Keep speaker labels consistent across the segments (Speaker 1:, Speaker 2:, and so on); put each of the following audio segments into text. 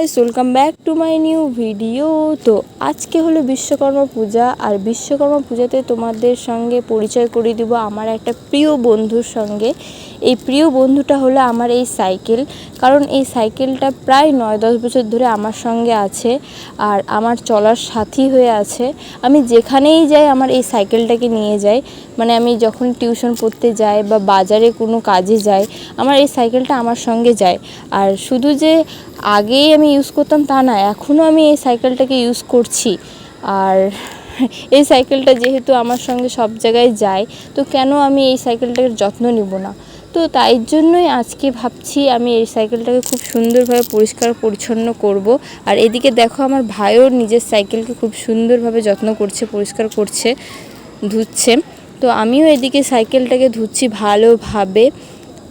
Speaker 1: Guys welcome back to my new video তো আজকে হলো বিশ্বকর্মা পূজা, আর বিশ্বকর্মা পূজাতে তোমাদের সঙ্গে পরিচয় করিয়ে দিব আমার একটা প্রিয় বন্ধুর সঙ্গে। এই প্রিয় বন্ধুটা হলো আমার এই সাইকেল, কারণ এই সাইকেলটা প্রায় নয় দশ বছর ধরে আমার সঙ্গে আছে, আর আমার চলার সাথী হয়ে আছে। আমি যেখানেই যাই আমার এই সাইকেলটাকে নিয়ে যাই। মানে আমি যখন টিউশন পড়তে যাই বা বাজারে কোনো কাজে যাই, আমার এই সাইকেলটা আমার সঙ্গে যায়। আর শুধু যে আগেই আমি ইউজ করতাম, তা না, এখনও আমি এই সাইকেলটাকে ইউজ করছি। আর এই সাইকেলটা যেহেতু আমার সঙ্গে সব জায়গায় যায়, তো কেন আমি এই সাইকেলটার যত্ন নিব না? তো তাই জন্যই আজকে ভাবছি আমি এই সাইকেলটাকে খুব সুন্দরভাবে পরিষ্কার পরিচ্ছন্ন করব। আর এদিকে দেখো আমার ভাইও নিজের সাইকেলকে খুব সুন্দরভাবে যত্ন করছে, পরিষ্কার করছে, ধুচ্ছে। তো আমিও এদিকে সাইকেলটাকে ধুচ্ছি ভালোভাবে।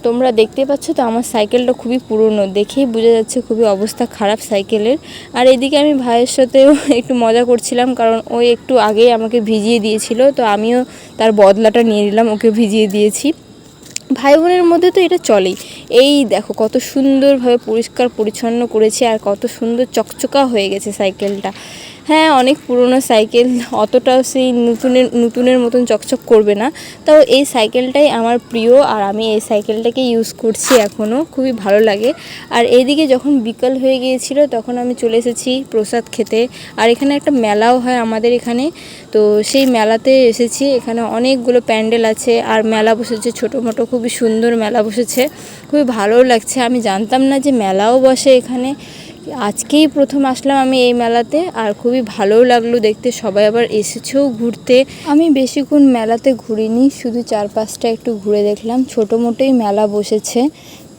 Speaker 1: তোমরা দেখতে পাচ্ছ তো আমার সাইকেলটা খুবই পুরনো, দেখেই বোঝা যাচ্ছে খুবই অবস্থা খারাপ সাইকেলের। আর এদিকে আমি ভাইয়ের সাথেও একটু মজা করছিলাম, কারণ ওই একটু আগেই আমাকে ভিজিয়ে দিয়েছিল, তো আমিও তার বদলাটা নিয়ে নিলাম, ওকে ভিজিয়ে দিয়েছি। ভাই বোনের মধ্যে তো এটা চলেই। এই দেখো কত সুন্দরভাবে পরিষ্কার পরিচ্ছন্ন করেছে আর কত সুন্দর চকচকা হয়ে গেছে সাইকেলটা। হ্যাঁ অনেক পুরনো সাইকেল, অতটাও সেই নতুনের নতুনের মতন চকচক করবে না। তাও এই সাইকেলটাই আমার প্রিয় আর আমি এই সাইকেলটাকে ইউজ করছি এখনও খুবই ভালো লাগে। আর এইদিকে যখন বিকাল হয়ে গিয়েছিল, তখন আমি চলে এসেছি প্রসাদ খেতে। আর এখানে একটা মেলাও হয় আমাদের এখানে। তো সেই মেলাতে এসেছি, এখানে অনেকগুলো প্যান্ডেল আছে। আর মেলা বসেছে ছোটো মোটো খুবই সুন্দর মেলা বসেছে। খুবই ভালোও লাগছে। আমি জানতাম না যে মেলাও বসে এখানে। আজকেই প্রথম আসলাম আমি এই মেলাতে, আর খুবই ভালোও লাগল দেখতে, সবাই আবার এসেছেও ঘুরতে। আমি বেশিক্ষণ মেলাতে ঘুরিনি, শুধু চারপাশটা একটু ঘুরে দেখলাম, ছোটো মোটোই মেলা বসেছে।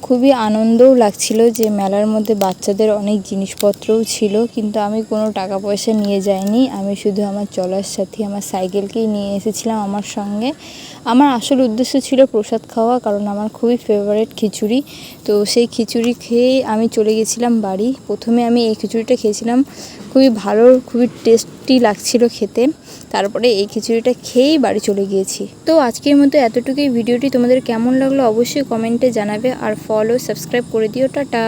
Speaker 1: খুবই আনন্দও লাগছিল যে মেলার মধ্যে বাচ্চাদের অনেক জিনিসপত্রও ছিল, কিন্তু আমি কোনো টাকা পয়সা নিয়ে যাইনি। আমি শুধু আমার চলার সাথে আমার সাইকেলকেই নিয়ে এসেছিলাম আমার সঙ্গে। আমার আসল উদ্দেশ্য ছিল প্রসাদ খাওয়া, কারণ আমার খুবই ফেভারেট খিচুড়ি। তো সেই খিচুড়ি খেয়েই আমি চলে গেছিলাম বাড়ি। প্রথমে আমি এই খিচুড়িটা খেয়েছিলাম। খুবই ভালো, খুবই টেস্টি লাগছিল খেতে। তারপরে এই খিচুড়িটা খেয়েই বাড়ি চলে গিয়েছি। তো আজকের মতো এতটুকুই। ভিডিওটি তোমাদের কেমন লাগল অবশ্যই কমেন্টে জানাবে। আর ফলো সাবস্ক্রাইব করে দিও। টাটা।